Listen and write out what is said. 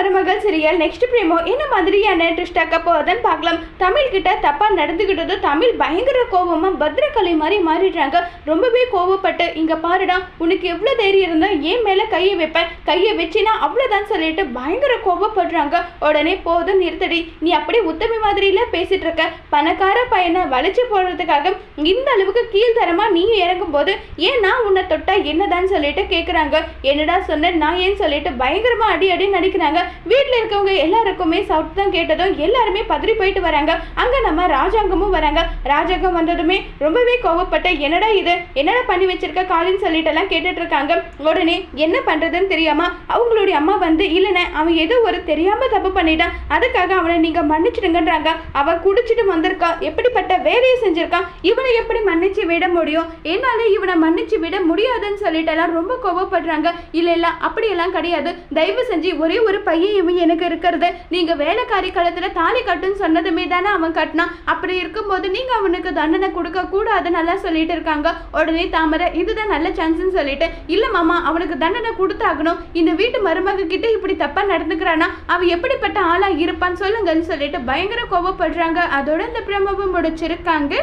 மருமகள் serial next பிரேமோ என்ன மாதிரியான ட்விஸ்டாக்க போகுதுன்னு பார்க்கலாம். தமிழ் கிட்ட தப்பா நடந்துகிட்டது தமிழ் பயங்கர கோபமா பத்ரகலை மாதிரி மாறிடுறாங்க. ரொம்பவே கோவப்பட்டு இங்க பாருடா உனக்கு எவ்வளவு தைரியம் இருந்தா ஏன் மேல கையை வைப்பேன். கையை வச்சினா அவ்வளவுதான் சொல்லிட்டு பயங்கர கோவப்படுறாங்க உடனே போதும் நிறுத்தடி. நீ அப்படியே உத்தமி மாதிரில பேசிட்டு இருக்க. பணக்கார பையனை வளைச்சு போடுறதுக்காக இந்த அளவுக்கு கீழ்த்தரமா நீ இறங்கும் போது ஏன் நான் உன்னை தொட்டா என்னதான் சொல்லிட்டு கேக்குறாங்க. என்னடா சொன்ன? நான் ஏன் சொல்லிட்டு பயங்கரமா அடி அடி நடிக்கிறாங்க. வீட்டில் இருக்கவங்க எல்லாருக்குமே சவுட் தான் கேட்டதும் எல்லாருமே பதறி போயிட்டு வராங்க. அங்க நம்ம ராஜாங்கமும் வராங்க. ராஜாங்கம் வந்ததுமே ரொம்பவே கோவப்பட்ட என்னடா இது? என்னடா பண்ணி வச்சிருக்க காலின்னு சொல்லிட்டு எல்லாம் கேட்டுட்டு இருக்காங்க உடனே என்ன பண்றதுன்னு தெரியாம அவங்களுடைய அம்மா வந்து இல்லைண்ணே அவன் ஏதோ ஒரு தெரியாம தப்பு பண்ணிட்டான். அதுக்காக அவனை நீங்க மன்னிச்சிடுங்கன்றாங்க. அவன் குடிச்சிட்டு வந்திருக்கான் எப்படிப்பட்ட வேலையை செஞ்சுருக்கான் இவனை எப்படி மன்னிச்சு விட முடியும்? என்னால இவனை மன்னிச்சு விட முடியாதுன்னு சொல்லிட்டு எல்லாம் ரொம்ப கோவப்படுறாங்க. இல்லை இல்லை அப்படியெல்லாம் கிடையாது. தயவு செஞ்சு ஒரே ஒரு பையன் இவன் எனக்கு இருக்கிறது நீங்க வேலைக்காரி காலத்துல தாலி கட்டுன்னு சொன்னதுமே தானே அவன் கட்டினான். அப்படி இருக்கும்போது நீங்க அவனுக்கு தண்டனை கொடுக்க கூடாதுன்னு நல்லா சொல்லிட்டு இருக்காங்க. உடனே தாமரை இதுதான் நல்ல சான்ஸ்னு சொல்லிட்டு இல்ல மாமா அவனுக்கு தண்டனை கொடுத்தாகணும். இந்த வீட்டு மருமக கிட்ட இப்படி தப்பா நடந்துக்கிறானா? அவன் எப்படிப்பட்ட ஆளா இருப்பான்னு சொல்லுங்கன்னு சொல்லிட்டு பயங்கர கோவப்படுறாங்க. அதோட இந்த பிரமவும் முடிச்சிருக்காங்க.